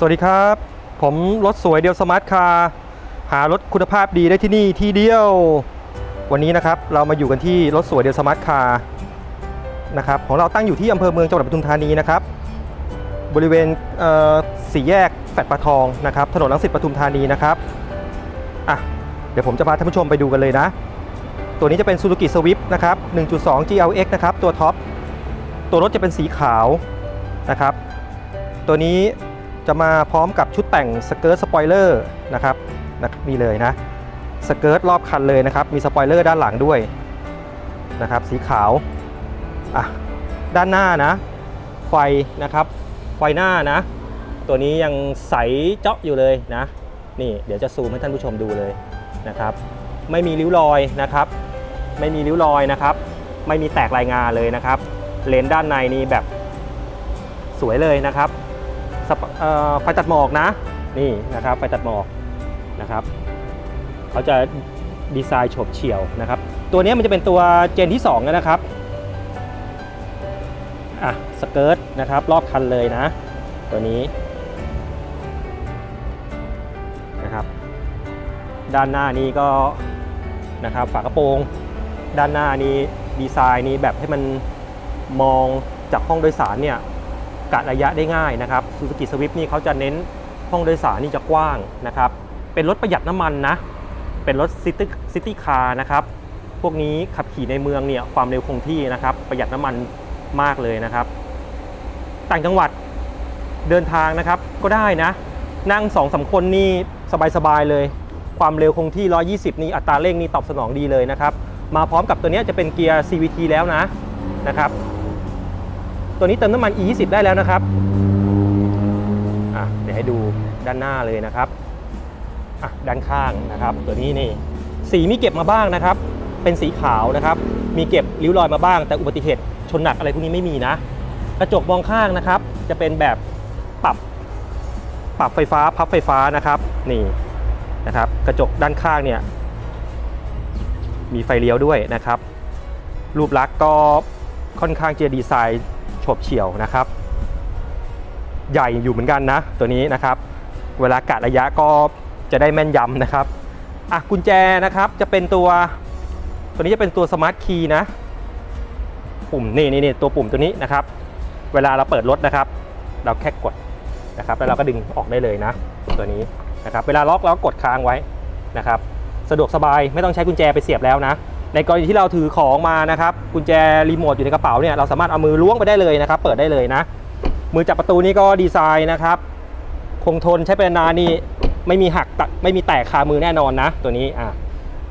สวัสดีครับ ผมรถสวยเดียวสมาร์ทคาร์หารถคุณภาพดีได้ที่นี่ที่เดียว วันนี้นะครับเรามาอยู่กันที่รถสวยเดียวสมาร์ทคาร์นะครับของเราตั้งอยู่ที่อำเภอเมืองจังหวัดปทุมธานีนะครับ บริเวณเสี่แยกแฟดปลาทองนะครับถนนลังสิตปทุมธานีนะครับอะเดี๋ยวผมจะพาท่านผู้ชมไปดูกันเลยนะ ตัวนี้จะเป็น Suzuki Swift นะครับ 1.2 GLX นะครับตัวท็อปตัวรถจะเป็นสีขาวนะครับ ตัวนี้ จะมาพร้อมกับชุดแต่งสเกิร์ตสปอยเลอร์นะครับนะนี่เลยนะสเกิร์ตรอบคันเลยนะครับ มีสปอยเลอร์ด้านหลังด้วยนะครับ สีขาวอะด้านหน้านะ ไฟนะครับ ไฟหน้านะ ตัวนี้ยังใสเจาะอยู่เลยนะ นี่เดี๋ยวจะซูมให้ท่านผู้ชมดูเลยนะครับ ไม่มีริ้วรอยนะครับ ไม่มีริ้วรอยนะครับ ไม่มีแตกรายงานเลยนะครับ เลนส์ด้านในนี่แบบสวยเลยนะครับ ไฟตัดหมอกนะนี่นะครับไฟตัดหมอกนะครับเขาจะดีไซน์โฉบเฉี่ยวนะครับ ตัวนี้มันจะเป็นตัวเจนที่2นะครับอะสเกิร์ตนะครับรอบคันเลยนะ ตัวนี้นะครับ ด้านหน้านี้ก็นะครับฝากระโปรง ด้านหน้านี้ดีไซน์นี้แบบให้มันมองจากห้องโดยสารเนี่ย กะระยะได้ง่ายนะครับ Suzuki Swift นี่เขาจะเน้นห้องโดยสารนี่จะกว้างนะครับ เป็นรถประหยัดน้ำมันนะ เป็นรถซิตี้ซิตี้คาร์นะครับ พวกนี้ขับขี่ในเมืองเนี่ยความเร็วคงที่นะครับ ประหยัดน้ำมันมากเลยนะครับ ต่างจังหวัดเดินทางนะครับก็ได้นะ นั่ง2อสาคนนี่สบายๆเลย ความเร็วคงที่ 120 นี่อัตราเร่งนี่ตอบสนองดีเลยนะครับ มาพร้อมกับตัวนี้จะเป็นเกียร์ CVT แล้วนะนะครับ ตัวนี้เติมน้ำมัน E20 ได้แล้วนะครับอะเดี๋ยวให้ดูด้านหน้าเลยนะครับอะด้านข้างนะครับ ตัวนี้นี่สีมีเก็บมาบ้างนะครับ เป็นสีขาวนะครับ มีเก็บริ้วรอยมาบ้าง แต่อุบัติเหตุชนหนักอะไรพวกนี้ไม่มีนะ กระจกมองข้างนะครับ จะเป็นแบบปรับปรับไฟฟ้าพับไฟฟ้านะครับนี่นะครับ กระจกด้านข้างเนี่ยมีไฟเลี้ยวด้วยนะครับ รูปลักษณ์ก็ค่อนข้างจะดีไซน์ ฉบเฉี่ยวนะครับ ใหญ่อยู่เหมือนกันนะ ตัวนี้นะครับ เวลากะระยะก็จะได้แม่นยำนะครับอะกุญแจนะครับจะเป็นตัว ตัวนี้จะเป็นตัวสมาร์ทคีย์นะ ปุ่มนี่นี่นี่ตัวปุ่มตัวนี้นะครับ เวลาเราเปิดรถนะครับ เราแค่กดนะครับ แล้วเราก็ดึงออกได้เลยนะ ตัวนี้นะครับ เวลาล็อกเราก็กดค้างไว้นะครับ สะดวกสบายไม่ต้องใช้กุญแจไปเสียบแล้วนะ ในกรณีที่เราถือของมานะครับกุญแจรีโมทอยู่ในกระเป๋าเนี่ยเราสามารถเอามือล้วงไปได้เลยนะครับ เปิดได้เลยนะ มือจับประตูนี่ก็ดีไซน์นะครับ คงทนใช้ไปนานนี่ไม่มีหักตะไม่มีแตกคามือแน่นอนนะ ตัวนี้อะ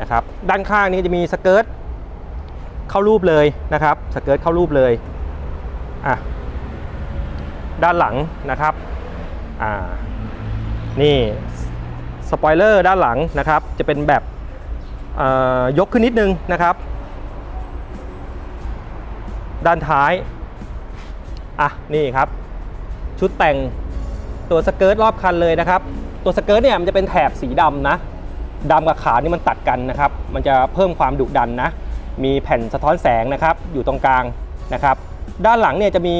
นะครับ ด้านข้างนี้จะมีสเกิร์ตเข้ารูปเลยนะครับสเกิร์ตเข้ารูปเลยอะด้านหลังนะครับอ่านี่สปอยเลอร์ด้านหลังนะครับ จะเป็นแบบ ยกขึ้นนิดนึงนะครับ ด้านท้าย อะ นี่ครับ ชุดแต่งตัวสเกิร์ตรอบคันเลยนะครับ ตัวสเกิร์ตเนี่ยมันจะเป็นแถบสีดำนะดำกับขาวนี่มันตัดกันนะครับ มันจะเพิ่มความดุดันนะ มีแผ่นสะท้อนแสงนะครับ อยู่ตรงกลางนะครับ ด้านหลังเนี่ยจะมี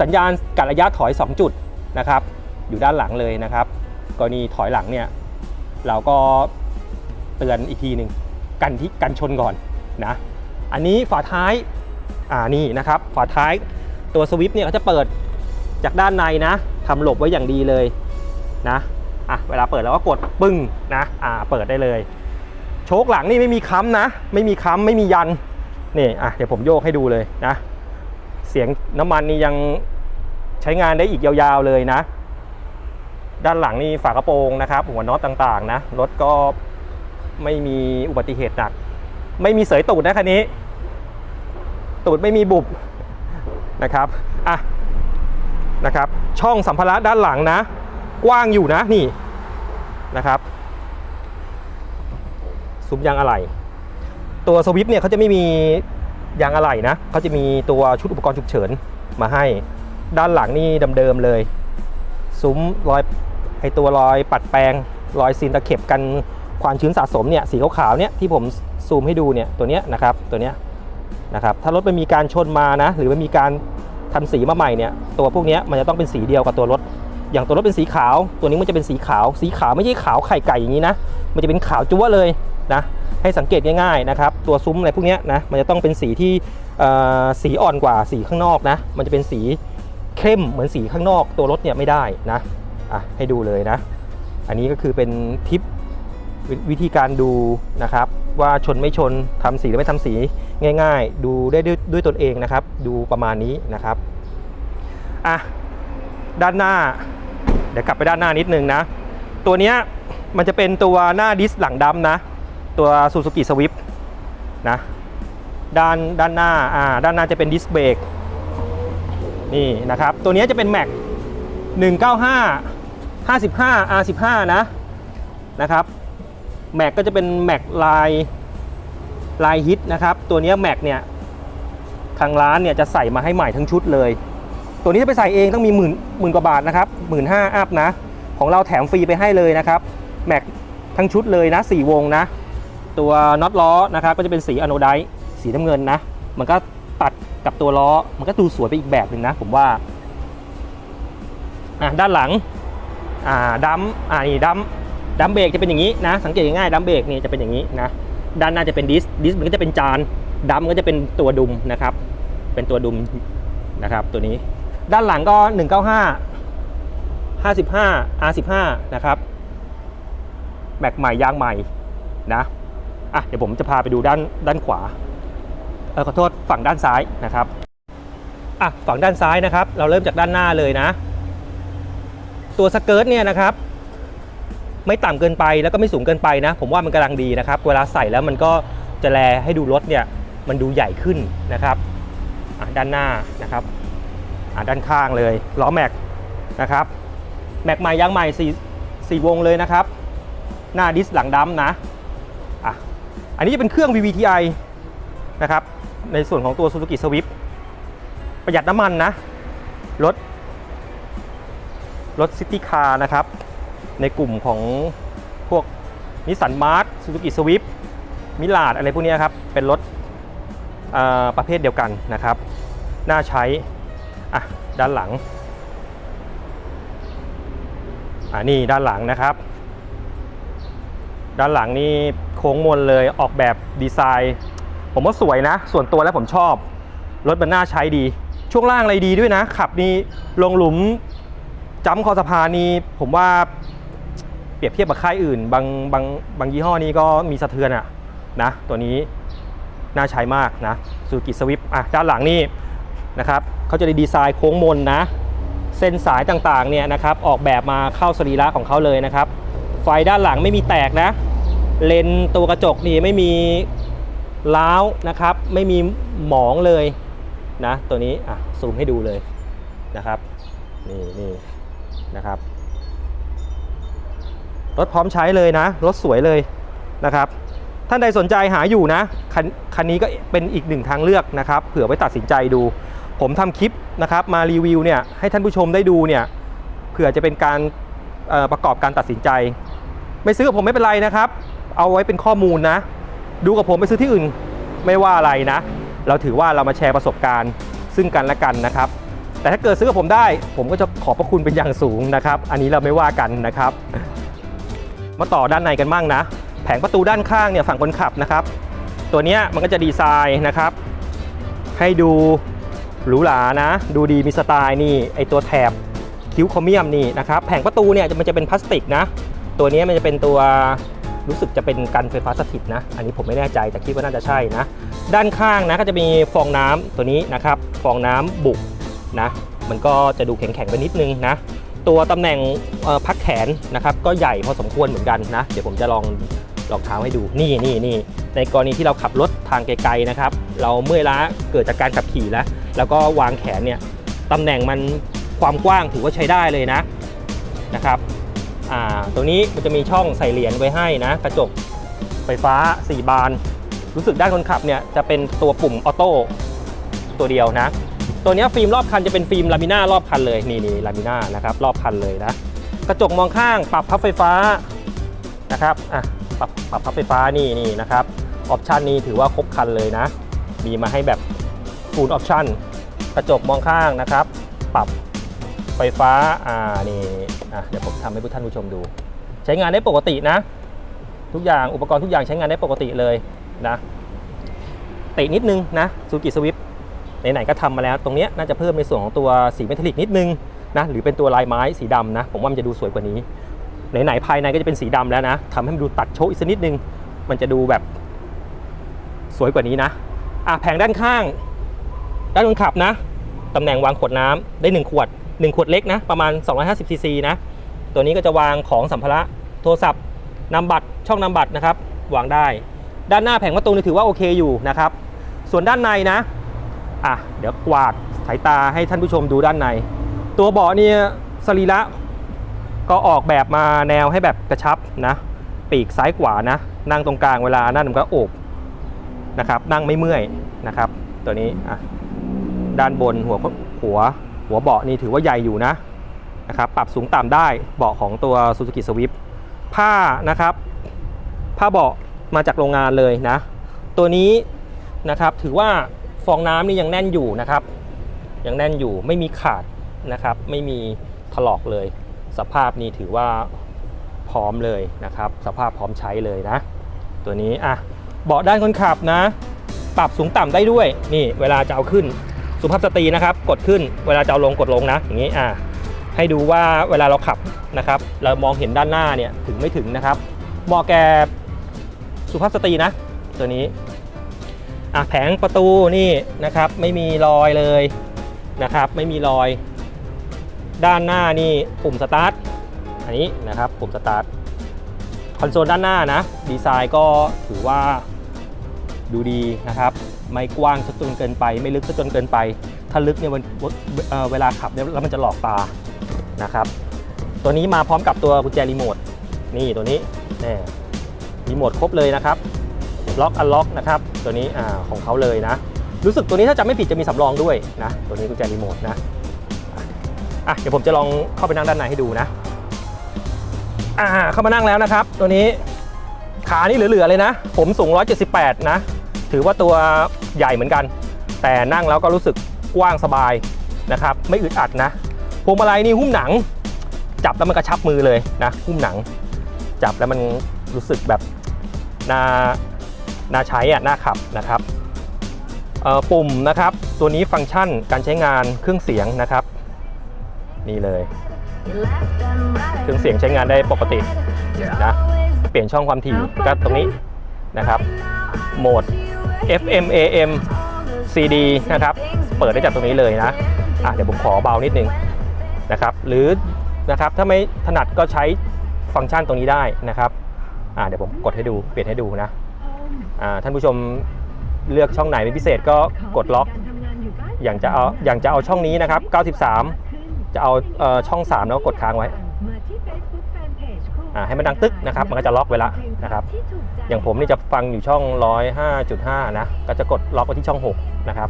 สัญญาณกัดระยะถอย 2 จุดนะครับ อยู่ด้านหลังเลยนะครับ กรณีถอยหลังเนี่ยเราก็ ตือนอีกทีหนึ่งกันที่กันชนก่อนนะอันนี้ฝาท้ายอ่านี่นะครับฝาท้ายตัวสวิปเนี่ยเขาจะเปิดจากด้านในนะทำหลบไว้อย่างดีเลยนะอะเวลาเปิดเราก็กดปึ้งนะอ่าเปิดได้เลย โชคหลังนี่ไม่มีค้ำนะ ไม่มีค้ำไม่มียันนี่อะเดี๋ยวผมโยกให้ดูเลยนะ เสียงน้ำมันนี่ยังใช้งานได้อีกยาวๆเลยนะ ด้านหลังนี่ฝากระโปรงนะครับ หัวน็อตต่างๆนะรถก็ ไม่มีอุบัติเหตุหนัก ไม่มีเสยตูดนะคันนี้ ตูดไม่มีบุบนะครับอะนะครับ ช่องสัมภาระด้านหลังนะ กว้างอยู่นะนี่นะครับซุ้มยางอะไหล่ตัวสวิปเนี่ยเขาจะไม่มียางอะไหล่นะเขาจะมีตัวชุดอุปกรณ์ฉุกเฉินมาให้ ด้านหลังนี่เดิมๆเลย ซุ้มรอยไอตัวรอยปัดแปรงรอยซีนตะเข็บกัน ความชื้นสะสมเนี่ยสีขาวๆเนี่ยที่ผมซูมให้ดูเนี่ยตัวเนี้ยนะครับตัวเนี้ยนะครับถ้ารถมันมีการชนมานะหรือมันมีการทำสีมาใหม่เนี่ยตัวพวกเนี้ยมันจะต้องเป็นสีเดียวกับตัวรถ อย่างตัวรถเป็นสีขาว ตัวนี้มันจะเป็นสีขาว สีขาวไม่ใช่ขาวไข่ไก่อย่างนี้นะมันจะเป็นขาวจั๊วะเลยนะให้สังเกตง่ายๆนะครับตัวซุ้มอะไรพวกเนี้ยนะมันจะต้องเป็นสีที่เอ่อสีอ่อนกว่าสีข้างนอกนะมันจะเป็นสีเข้มเหมือนสีข้างนอก ตัวรถเนี่ยไม่ได้นะอะให้ดูเลยนะ อันนี้ก็คือเป็นทิป วิธีการดูนะครับ ว่าชนไม่ชนทำสีหรือไม่ทำสีง่าย ๆ ดูได้ด้วยด้วยตนเองนะครับ ดูประมาณนี้นะครับอะด้านหน้า เดี๋ยวกลับไปด้านหน้านิดนึงนะ ตัวนี้มันจะเป็นตัวหน้าดิสหลังดำนะ ตัว Suzuki Swift นะด้านด้านหน้าอ่าด้านหน้าจะเป็นดิสเบรกนี่นะครับ ตัวนี้จะเป็น Mac 195 55 R15 นะนะครับ แม็กก็จะเป็นแม็กลายลายฮิตนะครับ ตัวนี้แม็กเนี่ยทางร้านเนี่ยจะใส่มาให้ใหม่ทั้งชุดเลย ตัวนี้จะไปใส่เองต้องมีหมื่นหมื่นกว่าบาทนะครับหมื่นห้าอัพนะ ของเราแถมฟรีไปให้เลยนะครับแม็กทั้งชุดเลยนะ 4 วงนะ ตัวน็อตล้อนะครับก็จะเป็นสีอะโนไดต์สีน้ำเงินนะ มันก็ตัดกับตัวล้อ มันก็ดูสวยไปอีกแบบหนึ่งนะ ผมว่าอะด้านหลังอ่าดัมอ่านี่ดัม ดัมเบรกจะเป็นอย่างนี้นะ สังเกตง่ายๆดัมเบรกนี่จะเป็นอย่างนี้นะ ด้านหน้าจะเป็นดิสดิสมันก็จะเป็นจานดัมก็จะเป็นตัวดุมนะครับ เป็นตัวดุมนะครับตัวนี้ ด้านหลังก็ 195 55 R15 นะครับแม็กใหม่ยางใหม่นะอะเดี๋ยวผมจะพาไปดูด้านด้านขวาเออขอโทษฝั่งด้านซ้ายนะครับอะฝั่งด้านซ้ายนะครับ เราเริ่มจากด้านหน้าเลยนะ ตัวสเกิร์ตเนี่ยนะครับ ไม่ต่ำเกินไปแล้วก็ไม่สูงเกินไปนะ ผมว่ามันกำลังดีนะครับ เวลาใส่แล้วมันก็จะแลให้ดูรถเนี่ยมันดูใหญ่ขึ้นนะครับอะด้านหน้านะครับอะด้านข้างเลยล้อแม็กนะครับแม็กใหม่ยางใหม่สี่สี่วงเลยนะครับ หน้าดิสหลังดำนะอะอันนี้จะเป็นเครื่อง VVTi นะครับในส่วนของตัว Suzuki Swift ประหยัดน้ำมันนะ รถ รถซิตี้คาร์นะครับ ในกลุ่มของพวกนิสสันมาร์ z ซูซูกิสวิฟมิลาดอะไรพวกนี้ครับ เป็นรถประเภทเดียวกันนะครับ น่าใช้อะด้านหลังอ่านี่ด้านหลังนะครับ ด้านหลังนี่โค้งมนเลยออกแบบดีไซน์ ผมว่าสวยนะ ส่วนตัวแล้วผมชอบ รถมันน่าใช้ดี ช่วงล่างอะไรดีด้วยนะ ขับนี่ลงหลุมจ้ำคอสะพานนี่ผมว่า รียบเทียบกับค่ายอื่น บางบางบางยี่ห้อนี้ก็มีสะเทือนอะนะตัวนี้น่าใช้มากนะซูกิสวิปอะด้านหลังนี่นะครับเขาจะได้ดีไซน์โค้งมนนะ เส้นสายต่างๆเนี่ยนะครับออกแบบมาเข้าสรีระของเขาเลยนะครับ ไฟด้านหลังไม่มีแตกนะ เลนตัวกระจกนี่ไม่มีล้าวนะครับ ไม่มีหมองเลยนะ ตัวนี้อะซูมให้ดูเลยนะครับ นี่นี่นะครับ รถพร้อมใช้เลยนะ รถสวยเลยนะครับ ท่านใดสนใจหาอยู่นะคันคันนี้ก็เป็นอีกหนึ่งทางเลือกนะครับ เผื่อไว้ตัดสินใจดู ผมทำคลิปนะครับมารีวิวเนี่ยให้ท่านผู้ชมได้ดูเนี่ยเผื่อจะเป็นการประกอบการตัดสินใจ ไม่ซื้อกับผมไม่เป็นไรนะครับ เอาไว้เป็นข้อมูลนะ ดูกับผมไปซื้อที่อื่นไม่ว่าอะไรนะ เราถือว่าเรามาแชร์ประสบการณ์ ซึ่งกันและกันนะครับ แต่ถ้าเกิดซื้อกับผมได้ ผมก็จะขอบพระคุณเป็นอย่างสูงนะครับ อันนี้เราไม่ว่ากันนะครับ มาต่อด้านในกันบ้างนะ แผงประตูด้านข้างเนี่ยฝั่งคนขับนะครับ ตัวนี้มันก็จะดีไซน์นะครับ ให้ดูหรูหรานะ ดูดีมีสไตล์นี่ไอตัวแถบคิ้วโครเมียมนี่นะครับ แผงประตูเนี่ยมันจะเป็นพลาสติกนะ ตัวนี้มันจะเป็นตัวรู้สึกจะเป็นกันไฟฟ้าสถิตนะ อันนี้ผมไม่แน่ใจแต่คิดว่าน่าจะใช่นะ ด้านข้างนะก็จะมีฟองน้ำตัวนี้นะครับ ฟองน้ำบุกนะ มันก็จะดูแข็งๆไปนิดนึงนะ ตัวตำแหน่งพักแขนนะครับก็ใหญ่พอสมควรเหมือนกันนะ เดี๋ยวผมจะลองลองเท้าให้ดูนี่นี่นี่ในกรณีที่เราขับรถทางไกลๆนะครับ เราเมื่อยล้าเกิดจากการขับขี่แล้ว แล้วก็วางแขนเนี่ยตำแหน่งมันความกว้างถือว่าใช้ได้เลยนะนะครับอ่าตรงนี้มันจะมีช่องใส่เหรียญไว้ให้นะกระจกไฟฟ้า 4 บาน รู้สึกด้านคนขับเนี่ยจะเป็นตัวปุ่มออโต้ตัวเดียวนะ ตัวนี้ฟิล์มรอบคันจะเป็นฟิล์มลามิน่ารอบคันเลยนี่นี่ลามิน่านะครับรอบคันเลยนะกระจกมองข้างปรับพับไฟฟ้านะครับอะปรับปรับพับไฟฟ้านี่นี่นะครับออปชันนี้ถือว่าครบคันเลยนะ มีมาให้แบบฟูลออปชันกระจกมองข้างนะครับ ปรับไฟฟ้าอ่านี่อะเดี๋ยวผมทำให้ผู้ท่านผู้ชมดู ใช้งานได้ปกตินะ ทุกอย่างอุปกรณ์ทุกอย่างใช้งานได้ปกติเลยนะเตินิดนึงนะซูกิสวิป ไหนๆก็ทำมาแล้ว ตรงนี้น่าจะเพิ่มในส่วนของตัวสีเมทัลลิกนิดนึงนะหรือเป็นตัวลายไม้สีดำนะ ผมว่ามันจะดูสวยกว่านี้ไหนๆภายในก็จะเป็นสีดำแล้วนะทำให้มันดูตัดโชว์อีกสักนิดนึง มันจะดูแบบสวยกว่านี้นะอะแผงด้านข้าง ด้านคนขับนะตำแหน่งวางขวดน้ำได้ 1 ขวด 1 ขวดเล็กนะ ประมาณ 250ซีซีนะ ตัวนี้ก็จะวางของสัมภาระโทรศัพท์นำบัตรช่องนำบัตรนะครับ วางได้ ด้านหน้าแผงประตูนี่ถือว่าโอเคอยู่นะครับ ส่วนด้านในนะ อะเดี๋ยวกวาดสายตาให้ท่านผู้ชมดูด้านใน ตัวเบาะเนี่ยสรีระก็ออกแบบมาแนวให้แบบกระชับนะปีกซ้ายขวานะ นั่งตรงกลางเวลานั่นมันก็โอบนะครับ นั่งไม่เมื่อยนะครับ ตัวนี้อะด้านบนหัวหัวหัวเบาะนี่ถือว่าใหญ่อยู่นะนะครับ ปรับสูงต่ำได้เบาะของตัว Suzuki Swift ผ้านะครับ ผ้าเบาะมาจากโรงงานเลยนะ ตัวนี้นะครับถือว่า ฟองน้ำนี่ยังแน่นอยู่นะครับ ยังแน่นอยู่ไม่มีขาดนะครับ ไม่มีถลอกเลย สภาพนี้ถือว่าพร้อมเลยนะครับ สภาพพร้อมใช้เลยนะ ตัวนี้อะเบาะด้านคนขับนะ ปรับสูงต่ำได้ด้วยนี่เวลาจะเอาขึ้นสุภาพสตรีนะครับ กดขึ้นเวลาจะเอาลงกดลงนะ อย่างนี้อะให้ดูว่าเวลาเราขับนะครับ เรามองเห็นด้านหน้าเนี่ยถึงไม่ถึงนะครับเหมาะแก่สุภาพสตรีนะ ตัวนี้ อะแผงประตูนี่นะครับไม่มีรอยเลยนะครับ ไม่มีรอย ด้านหน้านี่ปุ่มสตาร์ทอันนี้นะครับปุ่มสตาร์ทคอนโซลด้านหน้านะดีไซน์ก็ถือว่าดูดีนะครับ ไม่กว้างจนเกินไป ไม่ลึกจนเกินไป ถ้าลึกเนี่ยมันเอ่อเวลาขับเนี่ยแล้วมันจะหลอกตานะครับ ตัวนี้มาพร้อมกับตัวกุญแจรีโมทนี่ตัวนี้นี่รีโมทครบเลยนะครับ ล็อกอันล็อกนะครับตัวนี้อ่าของเขาเลยนะ รู้สึกตัวนี้ถ้าจำไม่ผิดจะมีสำรองด้วยนะ ตัวนี้กุญแจรีโมทนะอะเดี๋ยวผมจะลองเข้าไปนั่งด้านในให้ดูนะอ่าเข้ามานั่งแล้วนะครับ ตัวนี้ขานี่เหลือๆเลยนะ ผมสูง 178 นะ ถือว่าตัวใหญ่เหมือนกัน แต่นั่งแล้วก็รู้สึกกว้างสบายนะครับ ไม่อึดอัดนะพวงมาลัยนี่หุ้มหนัง จับแล้วมันกระชับมือเลยนะ หุ้มหนัง จับแล้วมันรู้สึกแบบน่า น่าใช้อะน่าขับนะครับปุ่มนะครับตัวนี้ฟังก์ชันการใช้งานเครื่องเสียงนะครับนี่เลย เครื่องเสียงใช้งานได้ปกตินะเปลี่ยนช่องความถี่ก็ตรงนี้นะครับโหมด FM AM CD นะครับเปิดได้จากตรงนี้เลยนะอะเดี๋ยวผมขอเบานิดนึงนะครับหรือนะครับถ้าไม่ถนัดก็ใช้ฟังก์ชันตรงนี้ได้นะครับอะเดี๋ยวผมกดให้ดูเปลี่ยนให้ดูนะ ท่านผู้ชมเลือกช่องไหนเป็นพิเศษก็กดล็อก อย่างจะเอาอย่างจะเอาช่องนี้นะครับ 93 จะเอาเออช่อง 3 แล้วก็กดค้างไว้ให้มันดังตึกนะครับ มันก็จะล็อกไว้ละนะครับ อย่างผมนี่จะฟังอยู่ช่อง 105.5 นะ ก็จะกดล็อกไว้ที่ช่อง 6 นะครับ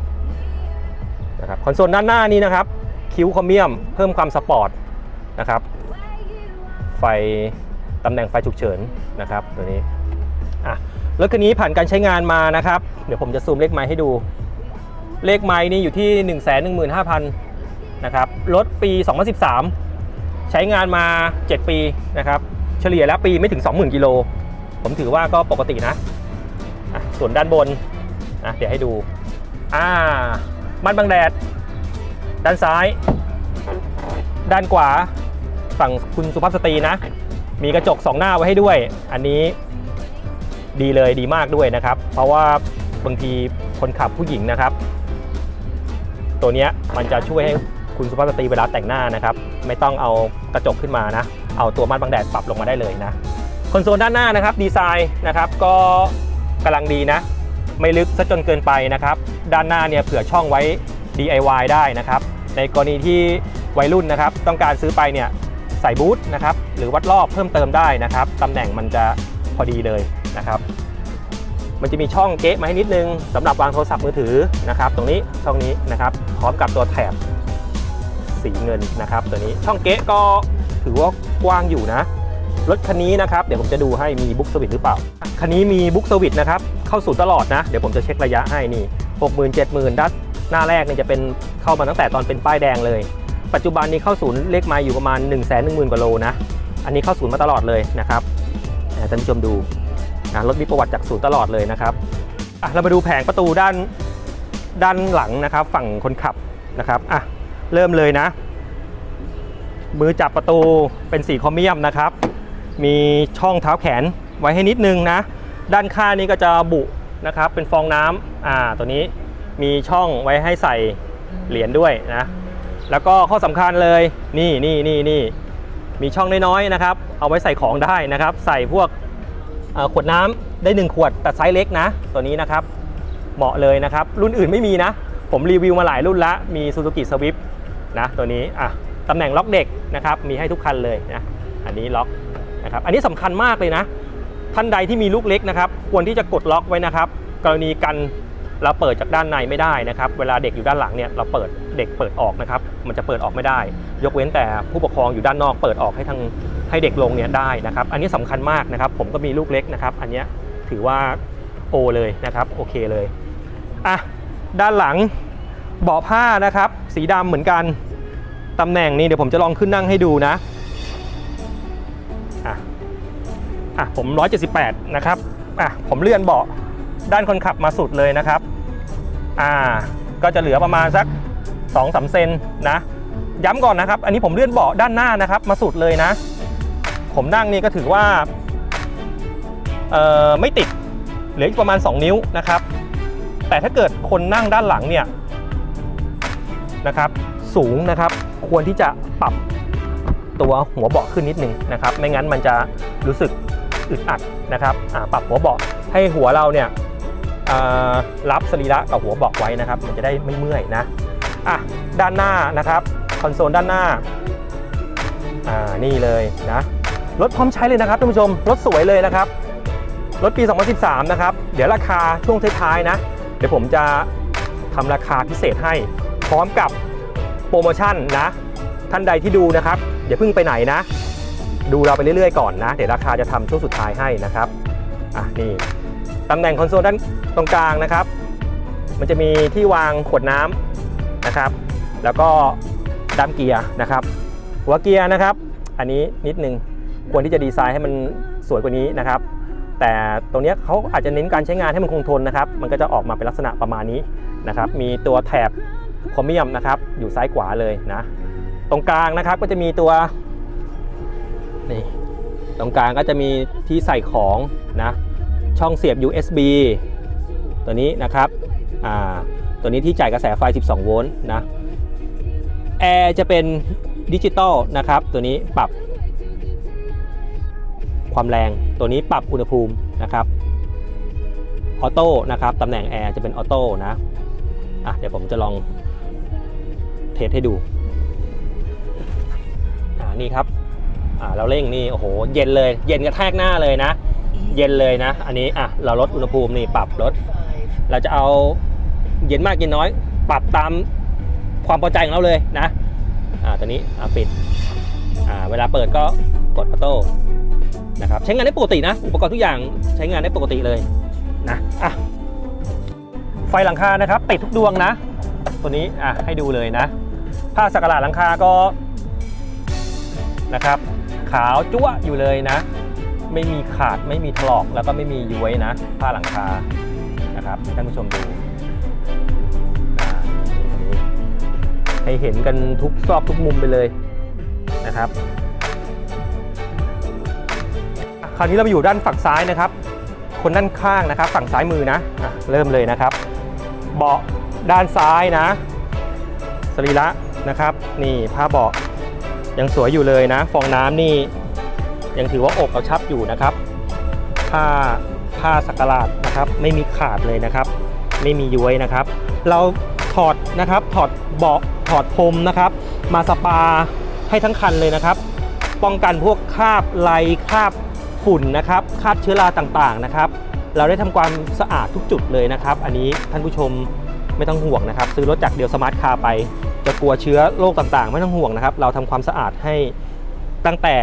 นะครับคอนโซลด้านหน้านี้นะครับ คิ้วคอมเมียมเพิ่มความสปอร์ตนะครับ ไฟตำแหน่งไฟฉุกเฉินนะครับตัวนี้อะ รถคันนี้ผ่านการใช้งานมานะครับ เดี๋ยวผมจะซูมเลขไม้ให้ดู เลขไม้นี่อยู่ที่ 1 1 5 0 0 0นะครับ รถปี 2013 ใช้งานมา 7 ปีนะครับ เฉลี่ยแล้วปีไม่ถึง 20,000 กิโล ผมถือว่าก็ปกตินะะส่วนด้านบนอะเดี๋ยวให้ดู อ่าม่านบังแดด ด้านซ้าย ด้านขวา ฝั่งคุณสุภาพสตรีนะ มีกระจกสองหน้าไว้ให้ด้วย อันนี้ ดีเลยดีมากด้วยนะครับ เพราะว่าบางทีคนขับผู้หญิงนะครับ ตัวนี้มันจะช่วยให้คุณสุภาพสตรีเวลาแต่งหน้านะครับ ไม่ต้องเอากระจกขึ้นมานะ เอาตัวม่านบังแดดปรับลงมาได้เลยนะคอนโซลด้านหน้านะครับ ดีไซน์นะครับ ก็กำลังดีนะ ไม่ลึกซะจนเกินไปนะครับ ด้านหน้าเนี่ยเผื่อช่องไว้ DIY ได้นะครับ ในกรณีที่วัยรุ่นนะครับ ต้องการซื้อไปเนี่ยใส่บูทนะครับหรือวัดรอบเพิ่มเติมได้นะครับตำแหน่งมันจะพอดีเลย นะครับ มันจะมีช่องเก๊ะมาให้นิดนึงสำหรับวางโทรศัพท์มือถือนะครับ ตรงนี้ช่องนี้นะครับพร้อมกับตัวแถบสีเงินนะครับ ตัวนี้ช่องเก๊ะก็ถือว่ากว้างอยู่นะรถคันนี้นะครับเดี๋ยวผมจะดูให้มีบุ๊กสวิตหรือเปล่า คันนี้มีบุ๊กสวิตนะครับเข้าสู่ตลอดนะ เดี๋ยวผมจะเช็คระยะให้นี่60,000 70,000ด้านหน้าแรกเนี่ยจะเป็นเข้ามาตั้งแต่ตอนเป็นป้ายแดงเลย ปัจจุบันนี้เข้าศูนย์เลขไม้อยู่ประมาณ1 1 0 0 0 0กว่าโลนะ อันนี้เข้าศูนย์มาตลอดเลยนะครับท่านผู้ชมดู รถมีประวัติจากศูนย์ตลอดเลยนะครับเรามาดูแผงประตูด้านด้านหลังนะครับ ฝั่งคนขับนะครับอะเริ่มเลยนะ มือจับประตูเป็นสีคอมเมียมนะครับ มีช่องเท้าแขนไว้ให้นิดนึงนะ ด้านข้างนี้ก็จะบุนะครับ เป็นฟองน้ำอ่าตัวนี้มีช่องไว้ให้ใส่เหรียญด้วยนะ แล้วก็ข้อสำคัญเลยนี่นี่นี่นี่มีช่องน้อยๆนะครับ เอาไว้ใส่ของได้นะครับ ใส่พวก ขวดน้ำได้ 1 ขวดแต่ไซส์เล็กนะ ตัวนี้นะครับ เหมาะเลยนะครับ รุ่นอื่นไม่มีนะ ผมรีวิวมาหลายรุ่นละมี Suzuki Swift นะตัวนี้อะตำแหน่งล็อกเด็กนะครับมีให้ทุกคันเลยนะอันนี้ล็อกนะครับอันนี้สำคัญมากเลยนะ ท่านใดที่มีลูกเล็กนะครับ ควรที่จะกดล็อกไว้นะครับ กรณีกันเราเปิดจากด้านในไม่ได้นะครับ เวลาเด็กอยู่ด้านหลังเนี่ยเราเปิดเด็กเปิดออกนะครับ มันจะเปิดออกไม่ได้ ยกเว้นแต่ผู้ปกครองอยู่ด้านนอกเปิดออกให้ทาง ให้เด็กลงเนี่ยได้นะครับ อันนี้สำคัญมากนะครับ ผมก็มีลูกเล็กนะครับ อันนี้ถือว่าโอเลยนะครับโอเคเลยอะด้านหลังเบาะผ้านะครับ สีดำเหมือนกันตำแหน่งนี้เดี๋ยวผมจะลองขึ้นนั่งให้ดูนะอะอะผม 178 นะครับอะผมเลื่อนเบาะด้านคนขับมาสุดเลยนะครับอ่าก็จะเหลือประมาณสัก2 3เซนนะ ย้ำก่อนนะครับ อันนี้ผมเลื่อนเบาะด้านหน้านะครับ มาสุดเลยนะ ผมนั่งนี่ก็ถือว่าไม่ติดเหลืออีกประมาณ 2 นิ้วนะครับ แต่ถ้าเกิดคนนั่งด้านหลังเนี่ยนะครับสูงนะครับควรที่จะปรับตัวหัวเบาะขึ้นนิดนึงนะครับ ไม่งั้นมันจะรู้สึกอึดอัดนะครับอ่าปรับหัวเบาะให้หัวเราเนี่ยรับสรีระกับหัวเบาะไว้นะครับ มันจะได้ไม่เมื่อยนะอะด้านหน้านะครับคอนโซลด้านหน้าอ่านี่เลยนะ รถพร้อมใช้เลยนะครับท่านผู้ชม รถสวยเลยนะครับ รถปี 2013 นะครับ เดี๋ยวราคาช่วงท้ายๆนะ เดี๋ยวผมจะทำราคาพิเศษให้ พร้อมกับโปรโมชั่นนะ ท่านใดที่ดูนะครับ อย่าเพิ่งไปไหนนะ ดูเราไปเรื่อยๆก่อนนะ เดี๋ยวราคาจะทำช่วงสุดท้ายให้นะครับ อะนี่ตำแหน่งคอนโซลด้านตรงกลางนะครับ มันจะมีที่วางขวดน้ำนะครับ แล้วก็ดัมเกียร์นะครับ หัวเกียร์นะครับ อันนี้นิดนึง ควรที่จะดีไซน์ให้มันสวยกว่านี้นะครับ แต่ตรงนี้เขาอาจจะเน้นการใช้งานให้มันคงทนนะครับ มันก็จะออกมาเป็นลักษณะประมาณนี้นะครับ มีตัวแถบคอมเมียมนะครับ อยู่ซ้ายขวาเลยนะ ตรงกลางนะครับก็จะมีตัวนี่ตรงกลางก็จะมีที่ใส่ของนะ ช่องเสียบ USB ตัวนี้นะครับอ่าตัวนี้ที่จ่ายกระแสไฟ 12 โวลต์นะแอร์จะเป็นดิจิตอลนะครับ ตัวนี้ปรับ ความแรง ตัวนี้ปรับอุณหภูมินะครับออโต้นะครับตำแหน่งแอร์จะเป็นออโต้นะอะเดี๋ยวผมจะลองเทสให้ดูอ่านี่ครับอ่าเราเร่งนี่โอ้โหเย็นเลย เย็นกระแทกหน้าเลยนะ เย็นเลยนะ อันนี้อะเราลดอุณหภูมินี่ปรับลด เราจะเอาเย็นมากเย็นน้อย ปรับตามความพอใจของเราเลยนะอ่าตัวนี้อ่าปิดอ่าเวลาเปิดก็กดออโต้ นะครับใช้งานได้ปกตินะ อุปกรณ์ทุกอย่างใช้งานได้ปกติเลยนะอะไฟหลังคานะครับติดทุกดวงนะ ตัวนี้อะให้ดูเลยนะผ้าสักหลาดหลังคาก็นะครับ ขาวจั๊วอยู่เลยนะ ไม่มีขาดไม่มีถลอกแล้วก็ไม่มีย้วยนะ ผ้าหลังคานะครับท่านผู้ชมดูให้เห็นกันทุกซอกทุกมุมไปเลยนะครับ คราวนี้เรามาอยู่ด้านฝั่งซ้ายนะครับ คนด้านข้างนะครับ ฝั่งซ้ายมือนะอะเริ่มเลยนะครับ เบาะด้านซ้ายนะสรีระนะครับ นี่ผ้าเบาะยังสวยอยู่เลยนะ ฟองน้ำนี่ยังถือว่าอบเอาชับอยู่นะครับผ้าผ้าสักหลาดนะครับ ไม่มีขาดเลยนะครับ ไม่มีย้วยนะครับ เราถอดนะครับถอดเบาะถอดพรมนะครับ มาสปาให้ทั้งคันเลยนะครับ ป้องกันพวกคราบไลคราบ ฝุ่นนะครับคราบเชื้อราต่างๆนะครับ เราได้ทำความสะอาดทุกจุดเลยนะครับ อันนี้ท่านผู้ชมไม่ต้องห่วงนะครับ ซื้อรถจากเดียวสมาร์ทคาร์ไป จะกลัวเชื้อโรคต่างๆ ไม่ต้องห่วงนะครับ เราทำความสะอาดให้ตั้งแต่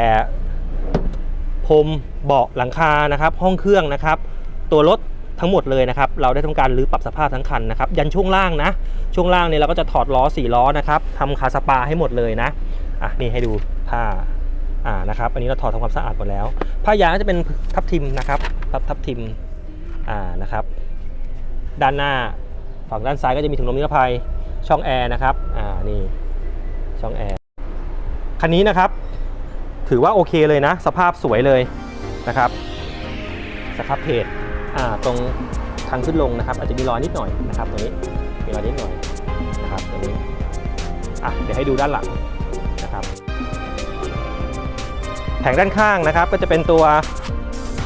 พรมเบาะหลังคานะครับ ห้องเครื่องนะครับ ตัวรถทั้งหมดเลยนะครับ เราได้ทำการรื้อปรับสภาพทั้งคันนะครับ ยันช่วงล่างนะ ช่วงล่างเนี่ยเราก็จะถอดล้อสี่ล้อนะครับทำคาสปาให้หมดเลยนะอะนี่ให้ดูผ้า อ่านะครับอันนี้เราถอดทำความสะอาดหมดแล้วผ้ายางจะเป็นทับทิมนะครับทับทับทิมอ่านะครับ ด้านหน้าฝั่งด้านซ้ายก็จะมีถุงลมนิรภัยช่องแอร์นะครับอ่านี่ช่องแอร์คันนี้นะครับถือว่าโอเคเลยนะ สภาพสวยเลยนะครับสครับเพจอ่าตรงทางขึ้นลงนะครับ อาจจะมีรอยนิดหน่อยนะครับตรงนี้มีรอยนิดหน่อยนะครับตรงนี้อะเดี๋ยวให้ดูด้านหลังนะครับ แผงด้านข้างนะครับก็จะเป็นตัว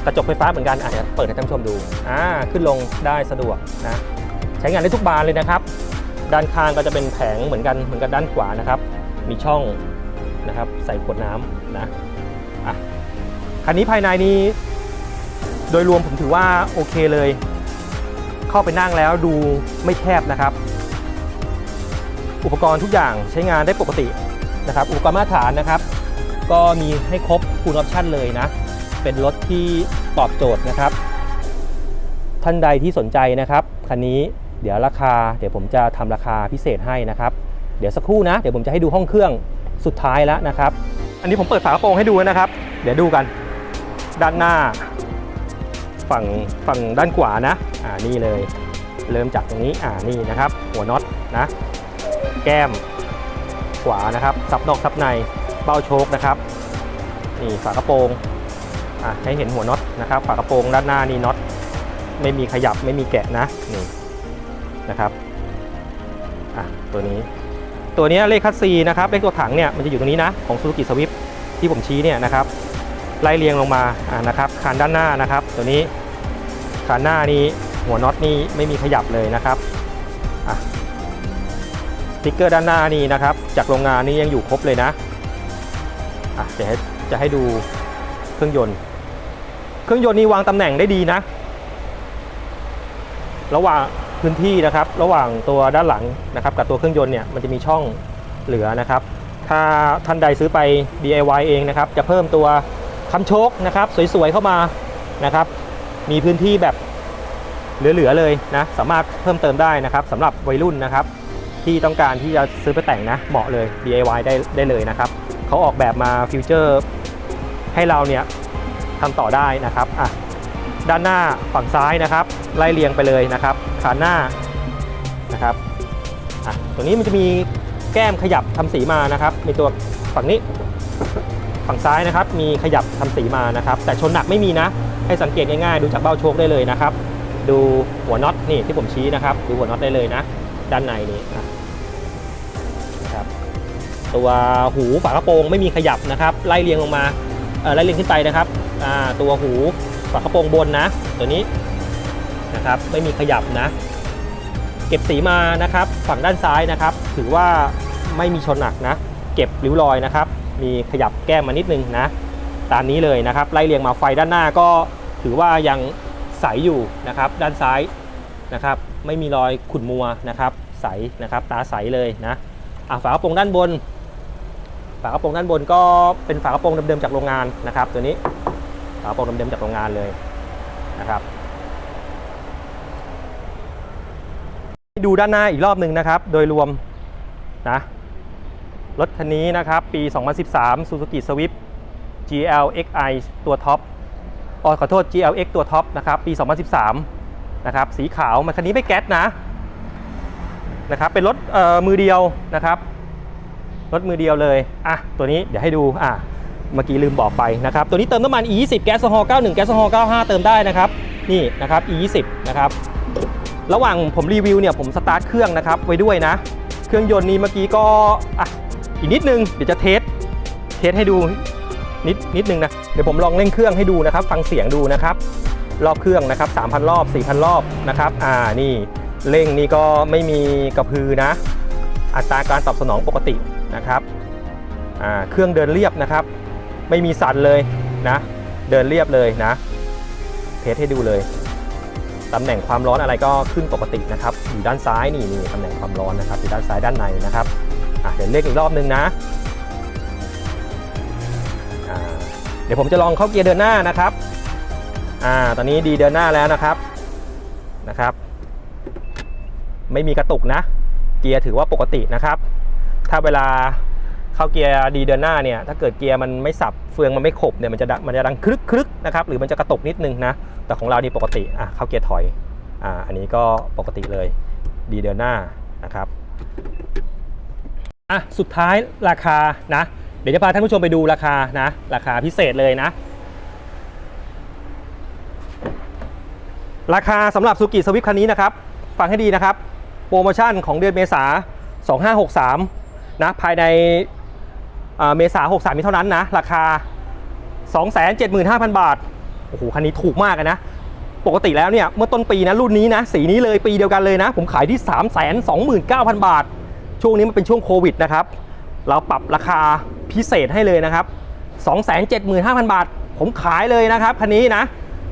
กระจกไฟฟ้าเหมือนกันอะเดี๋ยวเปิดให้ท่านผู้ชมดูอ่าขึ้นลงได้สะดวกนะใช้งานได้ทุกบานเลยนะครับ ด้านข้างก็จะเป็นแผงเหมือนกันเหมือนกับด้านขวานะครับ มีช่องนะครับใส่ขวดน้ำนะอะคันนี้ภายในนี้ โดยรวมผมถือว่าโอเคเลย เข้าไปนั่งแล้วดูไม่แคบนะครับ อุปกรณ์ทุกอย่างใช้งานได้ปกตินะครับ อุปกรณ์มาตรฐานนะครับ ก็มีให้ครบคูณออปชั่นเลยนะ เป็นรถที่ตอบโจทย์นะครับ ท่านใดที่สนใจนะครับคันนี้เดี๋ยวราคา เดี๋ยวผมจะทำราคาพิเศษให้นะครับ เดี๋ยวสักครู่นะ เดี๋ยวผมจะให้ดูห้องเครื่องสุดท้ายแล้วนะครับ อันนี้ผมเปิดฝากระโปรงให้ดูนะครับ เดี๋ยวดูกัน ด้านหน้า ฝั่งฝั่งด้านขวานะอ่านี่เลย เริ่มจากตรงนี้อ่านี่นะครับ หัวน็อตนะ แก้มขวานะครับซับนอกซับใน เบ้าโชคนะครับนี่ฝากระโปรงอะให้เห็นหัวน็อตนะครับ ฝากระโปรงด้านหน้านี่น็อตไม่มีขยับไม่มีแกะนะนี่นะครับอะตัวนี้ ตัวนี้เลขคัสซีนะครับเลขตัวถังเนี่ยมันจะอยู่ตรงนี้นะของ Suzuki Swift ที่ผมชี้เนี่ยนะครับไล่เรียงลงมาอ่านะครับคานด้านหน้านะครับ ตัวนี้คานหน้านี้หัวน็อตนี่ไม่มีขยับเลยนะครับอะสติ๊กเกอร์ด้านหน้านี่นะครับ จากโรงงานนี่ยังอยู่ครบเลยนะ อะจะให้จะให้ดูเครื่องยนต์ เครื่องยนต์นี่วางตำแหน่งได้ดีนะ ระหว่างพื้นที่นะครับ ระหว่างตัวด้านหลังนะครับ กับตัวเครื่องยนต์เนี่ยมันจะมีช่องเหลือนะครับ ถ้าท่านใดซื้อไป DIY เองนะครับ จะเพิ่มตัวคำโชคนะครับ สวยๆเข้ามานะครับ มีพื้นที่แบบเหลือๆเลยนะสามารถเพิ่มเติมได้นะครับสำหรับวัยรุ่นนะครับ ที่ต้องการที่จะซื้อไปแต่งนะเหมาะเลย DIY ได้ได้เลยนะครับ เขาออกแบบมาฟิวเจอร์ให้เราเนี่ยทำต่อได้นะครับอะด้านหน้าฝั่งซ้ายนะครับ ไล่เรียงไปเลยนะครับขาหน้านะครับอะตัวนี้มันจะมีแก้มขยับทำสีมานะครับมีตัวฝั่งนี้ฝั่งซ้ายนะครับ มีขยับทำสีมานะครับ แต่ชนหนักไม่มีนะ ให้สังเกตง่ายๆ ดูจากเบ้าโชคได้เลยนะครับ ดูหัวน็อตนี่ที่ผมชี้นะครับ ดูหัวน็อตได้เลยนะ ด้านในนี่นะนะครับ ตัวหูฝากระโปรงไม่มีขยับนะครับไล่เรียงลงมาไล่เรียงขึ้นไปนะครับตัวหูฝากระโปรงบนนะ ตัวนี้นะครับไม่มีขยับนะ เก็บสีมานะครับ ฝั่งด้านซ้ายนะครับ ถือว่าไม่มีชนหนักนะ เก็บริ้วรอยนะครับ มีขยับแก้มมานิดนึงนะตามนี้เลยนะครับ ไล่เรียงมาไฟด้านหน้าก็ถือว่ายังใสอยู่นะครับ ด้านซ้ายนะครับ ไม่มีรอยขุ่นมัวนะครับ ใสนะครับ ตาใสเลยนะฝากระโปรงด้านบน ฝากระโปรงด้านบนก็เป็นฝากระโปรงเดิมๆจากโรงงานนะครับ ตัวนี้ฝากระโปรงเดิมๆจากโรงงานเลยนะครับดูด้านหน้าอีกรอบหนึ่งนะครับ โดยรวมนะรถคันนี้นะครับ ปี 2013 Suzuki Swift GLXI ตัวท็อปอ๋อขอโทษ GLX ตัวท็อปนะครับ ปี 2013 นะครับ สีขาวมันคันนี้ไม่แก๊สนะนะครับ เป็นรถเอ่อมือเดียวนะครับ รถมือเดียวเลยอะตัวนี้เดี๋ยวให้ดูอะเมื่อกี้ลืมบอกไปนะครับตัวนี้เติมน้ำมัน E20 แก๊สโซฮอล์91 แก๊สโซฮอล์95 เติมได้นะครับนี่นะครับ E20 นะครับระหว่างผมรีวิวเนี่ยผมสตาร์ทเครื่องนะครับไว้ด้วยนะ เครื่องยนต์นี้เมื่อกี้ก็อะอีกนิดนึงเดี๋ยวจะเทสเทสให้ดูนิดนิดนึงนะเดี๋ยวผมลองเร่งเครื่องให้ดูนะครับ ฟังเสียงดูนะครับรอบเครื่องนะครับ3,000 รอบ 4,000 รอบนะครับอ่านี่เร่งนี่ก็ไม่มีกระพือนะ อัตราการตอบสนองปกติ นะครับเครื่องเดินเรียบนะครับ ไม่มีสั่นเลยนะ เดินเรียบเลยนะ เทสให้ดูเลยตำแหน่งความร้อนอะไรก็ขึ้นปกตินะครับอยู่ด้านซ้ายนี่นี่ตำแหน่งความร้อนนะครับอยู่ด้านซ้ายด้านในนะครับเดี๋ยวเลขอีกรอบนึงนะเดี๋ยวผมจะลองเข้าเกียร์เดินหน้านะครับอ่าตอนนี้ดีเดินหน้าแล้วนะครับนะครับ ไม่มีกระตุกนะ เกียร์ถือว่าปกตินะครับ ถ้าเวลาเข้าเกียร์ดีเดินหน้าเนี่ยถ้าเกิดเกียร์มันไม่สับเฟืองมันไม่ขบเนี่ยมันจะมันจะดังคลึกคลึกนะครับหรือมันจะกระตุกนิดนึงนะแต่ของเรานี่ปกติอะเข้าเกียร์ถอยอ่าอันนี้ก็ปกติเลยดีเดินหน้านะครับอะสุดท้ายราคานะเดี๋ยวจะพาท่านผู้ชมไปดูราคานะราคาพิเศษเลยนะ ราคาสำหรับซูกิสวิฟคันนี้นะครับ ฟังให้ดีนะครับ โปรโมชั่นของเดือนเมษา2563 นะภายในเมษา63นี้เท่านั้นนะราคา 275,000 บาทโอ้โหคันนี้ถูกมากนะปกติแล้วเนี่ยเมื่อต้นปีนะรุ่นนี้นะสีนี้เลยปีเดียวกันเลยนะ ผมขายที่ 329,000 บาท ช่วงนี้มันเป็นช่วงโควิดนะครับ เราปรับราคาพิเศษให้เลยนะครับ 275,000 บาท ผมขายเลยนะครับคันนี้นะ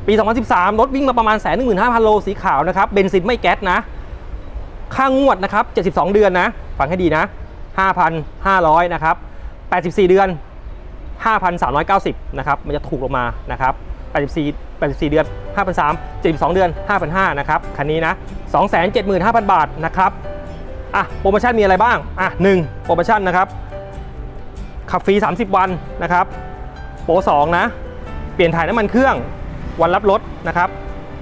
ปี 2013 รถวิ่งมาประมาณ115,000โลสีขาวนะครับเบนซินไม่แก๊สนะ ค่างวดนะครับ 72 เดือนนะ ฟังให้ดีนะ 5,500นะครับ84 เดือน 5,390นะครับมันจะถูกลงมานะครับ84 84 เดือน 5,300 72 เดือน 5,500นะครับคันนี้นะ 275,000 บาทนะครับอะโปรโมชั่นมีอะไรบ้างอะ1โปรโมชั่นนะครับขับฟรี 30 วันนะครับ โปร2นะ เปลี่ยนถ่ายน้ำมันเครื่องวันรับรถนะครับ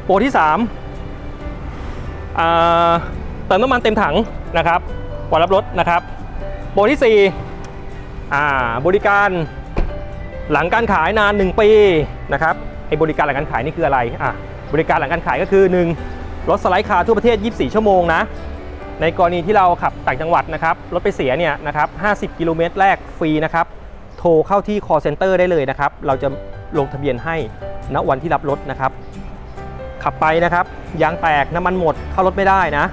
โปรที่3อ่าเติมน้ำมันเต็มถังนะครับ วันรับรถนะครับ โปรที่4อ่าบริการหลังการขายนาน 1 ปีนะครับไอ้บริการหลังการขายนี่คืออะไรอะบริการหลังการขายก็คือ 1 รถสไลด์คาร์ทั่วประเทศ 24 ชั่วโมงนะในกรณีที่เราขับต่างจังหวัดนะครับรถไปเสียเนี่ยนะครับ50 กิโลเมตรแรกฟรีนะครับโทรเข้าที่ call center ได้เลยนะครับ เราจะลงทะเบียนให้ณวันที่รับรถนะครับ ขับไปนะครับยางแตกน้ำมันหมดเข้ารถไม่ได้นะ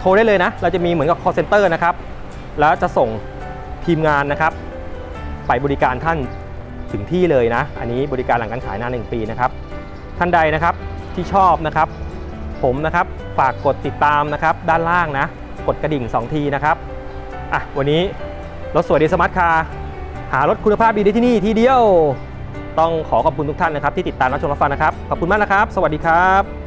โทรได้เลยนะ เราจะมีเหมือนกับ call center นะครับ แล้วจะส่งทีมงานนะครับ ไปบริการท่านถึงที่เลยนะ อันนี้บริการหลังการขายนานหนึ่งปีนะครับ ท่านใดนะครับที่ชอบนะครับ ผมนะครับฝากกดติดตามนะครับ ด้านล่างนะ กดกระดิ่ง 2 ทีนะครับอะวันนี้รถสวยดีสมาร์ทคาร์หารถคุณภาพดีได้ที่นี่ทีเดียว ต้องขอขอบคุณทุกท่านนะครับ ที่ติดตามรับชมรับฟังนะครับ ขอบคุณมากนะครับ สวัสดีครับ